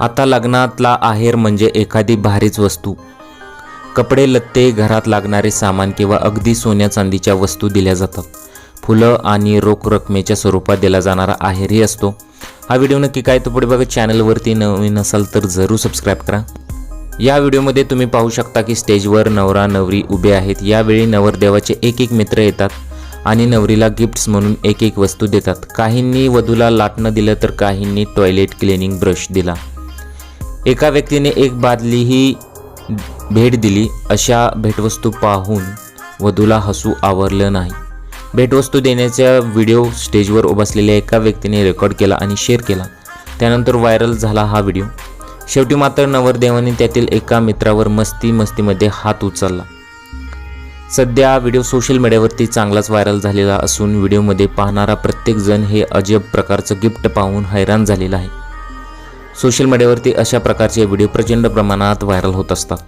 आता लग्नातला आहेर म्हणजे एखादी भारीच वस्तू. कपडे लत्ते घरात लागणारे सामान किंवा अगदी सोन्या चांदीच्या वस्तू दिल्या जातात. फुलं आणि रोख रकमेच्या स्वरूपात दिला जाणारा आहेरही असतो. हा व्हिडिओ नक्की काय तो पुढे बघा चॅनलवरती नवीन असाल तर जरूर सबस्क्राईब करा. या व्हिडिओमध्ये तुम्ही पाहू शकता की स्टेजवर नवरा नवरी उभे आहेत. यावेळी नवरदेवाचे एक एक मित्र येतात. आणि नवरीला गिफ्ट्स म्हणून एक एक वस्तू देतात. काहींनी वधूला लाटणं दिलं तर काहींनी टॉयलेट क्लिनिंग ब्रश दिला. एका व्यक्तीने एक बादलीही भेट दिली. अशा भेटवस्तू पाहून वधूला हसू आवरलं नाही. भेटवस्तू देण्याचा व्हिडिओ स्टेजवर बसलेल्या एका व्यक्तीने रेकॉर्ड केला आणि शेअर केला. त्यानंतर व्हायरल झाला हा व्हिडिओ शेवटी मात्र नवरदेवाने त्यातील एका मित्रावर मस्ती मस्तीमध्ये हात उचलला. सध्या व्हिडिओ सोशल मीडियावरती चांगलाच व्हायरल झालेला असून व्हिडिओमध्ये पाहणारा प्रत्येकजण हे अजब प्रकारचं गिफ्ट पाहून हैराण झालेला आहे. सोशल मीडियावरती अशा प्रकारचे व्हिडिओ प्रचंड प्रमाणात व्हायरल होत असतात.